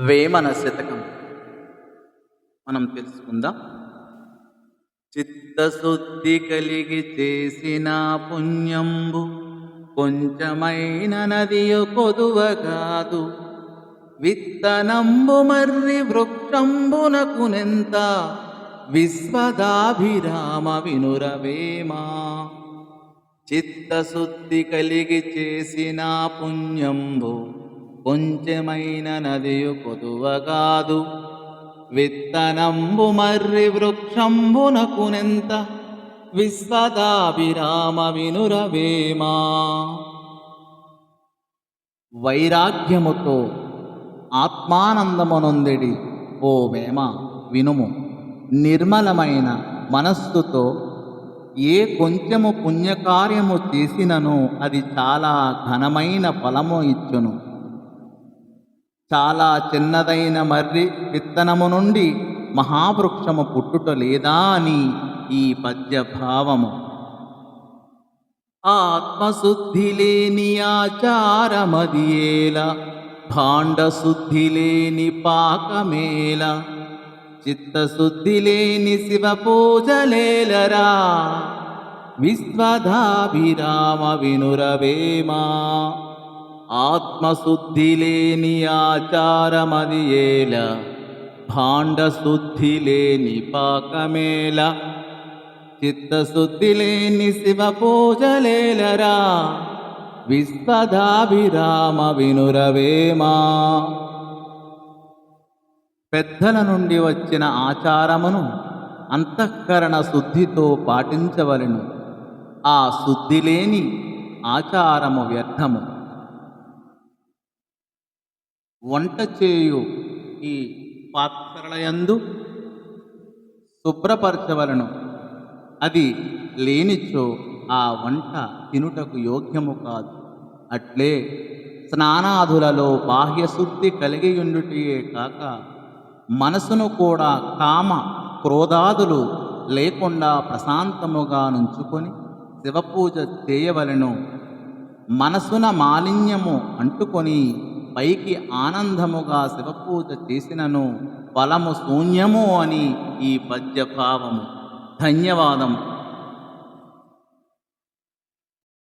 వేమన శతకం మనం తెలుసుకుందాం. చిత్తశుద్ధి కలిగి చేసిన పుణ్యంబు కొంచెమైన నదియు కొదువ కాదు. విత్తనంబు మర్రి వృక్షంబునకునెంత విశ్వదాభిరామ వినురవేమా. చిత్తశుద్ధి కలిగి చేసిన పుణ్యంబు కొంచెమైన నదియు కొదువగాదు విత్తనంబు మర్రి వృక్షంబునకునెంత విశ్వదాభిరామ వినురవేమా. వైరాగ్యముతో ఆత్మానందమునొందెడి ఓ వేమ వినుము. నిర్మలమైన మనస్సుతో ఏ కొంచెము పుణ్యకార్యము చేసినను అది చాలా ఘనమైన ఫలము ఇచ్చును. చాలా చిన్నదైన మర్రి విత్తనము నుండి మహావృక్షము పుట్టుట లేదా అని ఈ పద్య భావము ఆత్మశుద్ధి లేని ఆచారమదియేల భాండశుద్ధి లేని పాకమేల చిత్తశుద్ధి లేని శివ పూజలేలరా విశ్వధాభిరామ వినురవేమా ఆత్మశుద్ధి లేని ఆచారమదియేల భాండశుద్ధి లేని పాకమేల చిత్తశుద్ధి లేని శివ పూజలేలరా విశ్వధాభిరామ వినురవేమా. పెద్దల నుండి వచ్చిన ఆచారమును అంతఃకరణ శుద్ధితో పాటించవలెను. ఆ శుద్ధి లేని ఆచారము వ్యర్థము. వంట చేయు ఈ పాత్రలయందు శుభ్రపరచవలను. అది లేనిచో ఆ వంట తినుటకు యోగ్యము కాదు. అట్లే స్నానాదులలో బాహ్యశుద్ధి కలిగి ఉండుటయే కాక మనసును కూడా కామ క్రోధాదులు లేకుండా ప్రశాంతముగా నుంచుకొని శివపూజ చేయవలెను. మనసున మాలిన్యము అంటుకొని పైకి ఆనందముగా శివపూజ చేసినను ఫలము శూన్యము అని ఈ పద్య ధన్యవాదము ధన్యవాదం